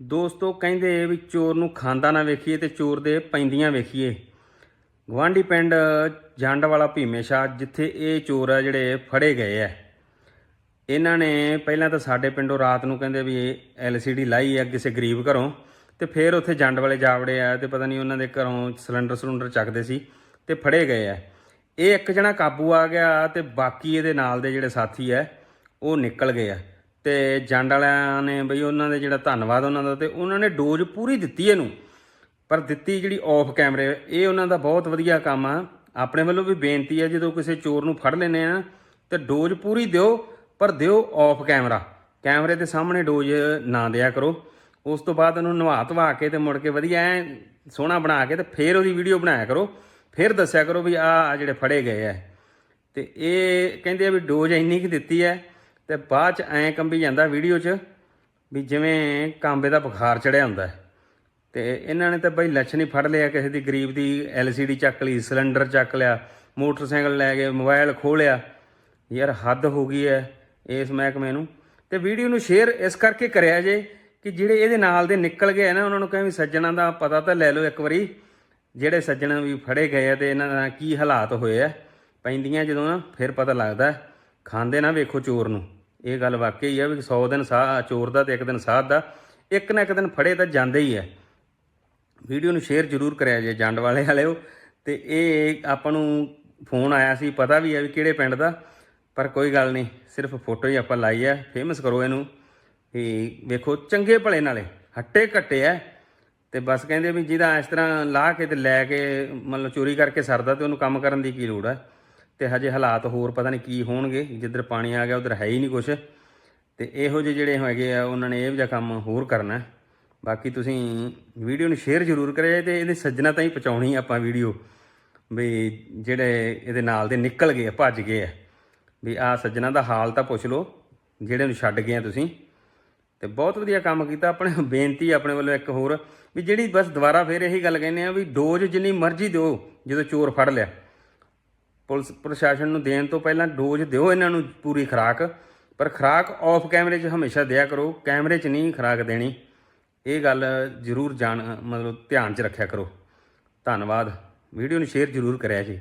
ਦੋਸਤੋ, ਕਹਿੰਦੇ ਵੀ ਚੋਰ ਨੂੰ ਖਾਂਦਾ ਨਾ ਵੇਖੀਏ ਤੇ ਚੋਰ ਦੇ ਪੈਂਦੀਆਂ ਵੇਖੀਏ। ਗਵਾਂਢੀ ਪਿੰਡ ਜੰਡ ਵਾਲਾ ਭੀਮੇ ਸ਼ਾਹ, ਜਿੱਥੇ ਇਹ ਚੋਰ ਆ ਜਿਹੜੇ ਫੜੇ ਗਏ ਆ। ਇਹਨਾਂ ਨੇ ਪਹਿਲਾਂ ਤਾਂ ਸਾਡੇ ਪਿੰਡੋਂ ਰਾਤ ਨੂੰ ਕਹਿੰਦੇ ਵੀ ਇਹ LCD ਲਾਈ ਆ ਕਿਸੇ ਗਰੀਬ ਘਰੋਂ ਤੇ ਫਿਰ ਉੱਥੇ ਜੰਡ ਵਾਲੇ ਜਾਵੜੇ ਆ ਤੇ ਪਤਾ ਨਹੀਂ ਉਹਨਾਂ ਦੇ ਘਰੋਂ ਸਿਲੰਡਰ ਸਿਲੰਡਰ ਚੱਕਦੇ ਸੀ ਤੇ ਫੜੇ ਗਏ ਆ। ਇਹ ਇੱਕ ਜਣਾ ਕਾਬੂ ਆ ਗਿਆ ਤੇ ਬਾਕੀ ਇਹਦੇ ਨਾਲ ਦੇ ਜਿਹੜੇ ਸਾਥੀ ਆ, ਉਹ ਨਿਕਲ ਗਏ ਆ। ਤੇ ਜੰਡ ਵਾਲਿਆਂ ਨੇ ਬਈ ਉਹਨਾਂ ਦੇ ਜਿਹੜਾ ਧੰਨਵਾਦ ਉਹਨਾਂ ਦਾ ਤੇ ਉਹਨਾਂ ਨੇ ਡੋਜ਼ ਪੂਰੀ ਦਿੱਤੀ ਇਹਨੂੰ। ਪਰ ਦਿੱਤੀ ਜਿਹੜੀ ਆਫ ਕੈਮਰੇ ਇਹ ਉਹਨਾਂ ਦਾ ਬਹੁਤ ਵਧੀਆ ਕੰਮ ਆ। ਆਪਣੇ ਵੱਲੋਂ ਵੀ ਬੇਨਤੀ ਹੈ ਜਦੋਂ ਕਿਸੇ ਚੋਰ ਨੂੰ ਫੜ ਲੈਨੇ ਆ, ਤੇ ਡੋਜ਼ ਪੂਰੀ ਦਿਓ, ਪਰ ਦਿਓ ਆਫ ਕੈਮਰਾ ਕੈਮਰੇ ਦੇ ਸਾਹਮਣੇ ਡੋਜ਼ ਨਾ ਦਿਆ ਕਰੋ। ਉਸ ਤੋਂ ਬਾਅਦ ਉਹਨੂੰ ਨਵਾ ਧਵਾ ਕੇ ਤੇ ਮੁੜ ਕੇ ਵਧੀਆ ਐ ਸੋਹਣਾ ਬਣਾ ਕੇ ਤੇ ਫੇਰ ਉਹਦੀ ਵੀਡੀਓ ਬਣਾਇਆ ਕਰੋ। ਫਿਰ ਦੱਸਿਆ ਕਰੋ ਵੀ ਆ ਜਿਹੜੇ ਫੜੇ ਗਏ ਆ। ਤੇ ਇਹ ਕਹਿੰਦੇ ਆ ਵੀ ਡੋਜ਼ ਇੰਨੀ ਕਿ ਦਿੱਤੀ ਹੈ ਤੇ ਬਾਅਦ ਚ ਐਂ ਕੰਬੀ ਜਾਂਦਾ ਵੀਡੀਓ 'ਚ ਵੀ ਜਿਵੇਂ ਕਾਂਬੇ ਦਾ ਬੁਖਾਰ ਚੜਿਆ ਹੁੰਦਾ ਹੈ। ਤੇ ਇਹਨਾਂ ਨੇ ਤਾਂ ਬਈ ਲੱਛਣ ਨਹੀਂ ਫੜ ਲਿਆ ਕਿਸੇ ਦੀ ਗਰੀਬ ਦੀ LCD ਚੱਕ ਲਈ, ਸਿਲੰਡਰ ਚੱਕ ਲਿਆ, ਮੋਟਰਸਾਈਕਲ ਲੈ ਗਏ ਮੋਬਾਈਲ ਖੋਹ ਲਿਆ। ਯਾਰ ਹੱਦ ਹੋ ਗਈ ਹੈ ਇਸ ਮਹਿਕਮੇ ਨੂੰ। ਤੇ ਵੀਡੀਓ ਨੂੰ ਸ਼ੇਅਰ ਇਸ ਕਰਕੇ ਕਰਿਆ ਜੇ ਕਿ ਜਿਹੜੇ ਇਹਦੇ ਨਾਲ ਦੇ ਨਿਕਲ ਗਏ ਨਾ, ਉਹਨਾਂ ਨੂੰ ਕਹਿੰਦੇ ਵੀ ਸੱਜਣਾ ਦਾ ਪਤਾ ਤਾਂ ਲੈ ਲਓ ਇੱਕ ਵਾਰੀ। ਜਿਹੜੇ ਸੱਜਣ ਵੀ ਫੜੇ ਗਏ ਆ ਤੇ ਇਹਨਾਂ ਦਾ ਕੀ ਹਾਲਾਤ ਹੋਏ ਆ, ਪੈਂਦੀਆਂ ਜਦੋਂ ਨਾ ਫਿਰ ਪਤਾ ਲੱਗਦਾ ਖਾਂਦੇ ਨਾ ਵੇਖੋ ਚੋਰ ਨੂੰ। ਇਹ ਗੱਲ ਵਾਕਈ ਆ ਵੀ 100 ਦਿਨ ਸਾਹ, ਚੋਰ ਦਾ ਤੇ ਇੱਕ ਦਿਨ ਸਾਧ ਦਾ, ਇੱਕ ਨਾ ਇੱਕ ਦਿਨ ਫੜੇ ਤਾਂ ਜਾਂਦੇ ਹੀ ਆ। ਵੀਡੀਓ ਨੂੰ ਸ਼ੇਅਰ ਜ਼ਰੂਰ ਕਰਿਆ ਜੇ ਜੰਡ ਵਾਲੇ ਵਾਲਿਓ। ਤੇ ਇਹ ਆਪਾਂ ਨੂੰ ਫੋਨ ਆਇਆ ਸੀ, ਪਤਾ ਵੀ ਹੈ ਵੀ ਕਿਹੜੇ ਪਿੰਡ ਦਾ, ਪਰ ਕੋਈ ਗੱਲ ਨਹੀਂ, ਸਿਰਫ ਫੋਟੋ ਹੀ ਆਪਾਂ ਲਾਈ ਆ ਫੇਮਸ ਕਰੋ ਇਹਨੂੰ। ਵੀ ਵੇਖੋ, ਚੰਗੇ ਭਲੇ ਨਾਲੇ, ਹੱਟੇ ਕੱਟੇ ਆ। ਤੇ ਬਸ ਕਹਿੰਦੇ ਵੀ ਜਿਹਦਾ ਇਸ ਤਰ੍ਹਾਂ ਲਾਹ ਕੇ ਤੇ ਲੈ ਕੇ, ਮਤਲਬ ਚੋਰੀ ਕਰਕੇ ਸਰਦਾ ਤੇ ਉਹਨੂੰ ਕੰਮ ਕਰਨ ਦੀ ਕੀ ਲੋੜ ਹੈ ਤੇ ਹਜੇ ਹਾਲਾਤ ਹੋਰ ਪਤਾ ਨਹੀਂ ਕੀ ਹੋਣਗੇ, ਜਿੱਧਰ ਪਾਣੀ ਆ ਗਿਆ, ਉਧਰ ਹੈ ਹੀ ਨਹੀਂ ਕੁਛ। ਤੇ ਇਹੋ ਜਿਹੇ ਜਿਹੜੇ ਹੈਗੇ ਆ, ਉਹਨਾਂ ਨੇ ਇਹ ਜਿਹਾ ਕੰਮ ਹੋਰ ਕਰਨਾ ਬਾਕੀ ਤੁਸੀਂ ਵੀਡੀਓ ਨੂੰ ਸ਼ੇਅਰ ਜ਼ਰੂਰ ਕਰਿਆ ਤੇ ਇਹਦੇ ਸੱਜਣਾ ਤਾਂ ਹੀ ਪਹੁੰਚਾਉਣੀ ਆਪਾਂ ਵੀਡੀਓ। ਵੀ ਜਿਹੜੇ ਇਹਦੇ ਨਾਲ ਦੇ ਨਿਕਲ ਗਏ ਭੱਜ ਗਏ ਆ। ਵੀ ਆ ਸੱਜਣਾ ਦਾ ਹਾਲ ਤਾਂ ਪੁੱਛ ਲਓ, ਜਿਹੜੇ ਨੂੰ ਛੱਡ ਗਏ ਆ ਤੁਸੀਂ। ਤੇ ਬਹੁਤ ਵਧੀਆ ਕੰਮ ਕੀਤਾ, ਆਪਣੇ ਬੇਨਤੀ ਆਪਣੇ ਵੱਲੋਂ ਇੱਕ ਹੋਰ। ਵੀ ਜਿਹੜੀ ਬਸ ਦੁਬਾਰਾ ਫੇਰ ਇਹੀ ਗੱਲ ਕਹਿੰਦੇ ਆ, ਵੀ ਡੋਜ਼ ਜਿੰਨੀ ਮਰਜ਼ੀ ਦਿਓ, ਜਦੋਂ ਚੋਰ ਫੜ ਲਿਆ। ਪੁਲਿਸ ਪ੍ਰਸ਼ਾਸਨ ਨੂੰ ਦੇਣ ਤੋਂ ਪਹਿਲਾਂ ਡੋਜ਼ ਦਿਓ ਇਹਨਾਂ ਨੂੰ ਪੂਰੀ ਖੁਰਾਕ, ਪਰ ਖੁਰਾਕ ਆਫ ਕੈਮਰੇ 'ਚ ਹਮੇਸ਼ਾ ਦਿਆ ਕਰੋ, ਕੈਮਰੇ 'ਚ ਨਹੀਂ ਖੁਰਾਕ ਦੇਣੀ। ਇਹ ਗੱਲ ਜ਼ਰੂਰ ਜਾਣ, ਮਤਲਬ ਧਿਆਨ 'ਚ ਰੱਖਿਆ ਕਰੋ। ਧੰਨਵਾਦ। ਵੀਡੀਓ ਨੂੰ ਸ਼ੇਅਰ ਜ਼ਰੂਰ ਕਰਿਆ ਜੀ।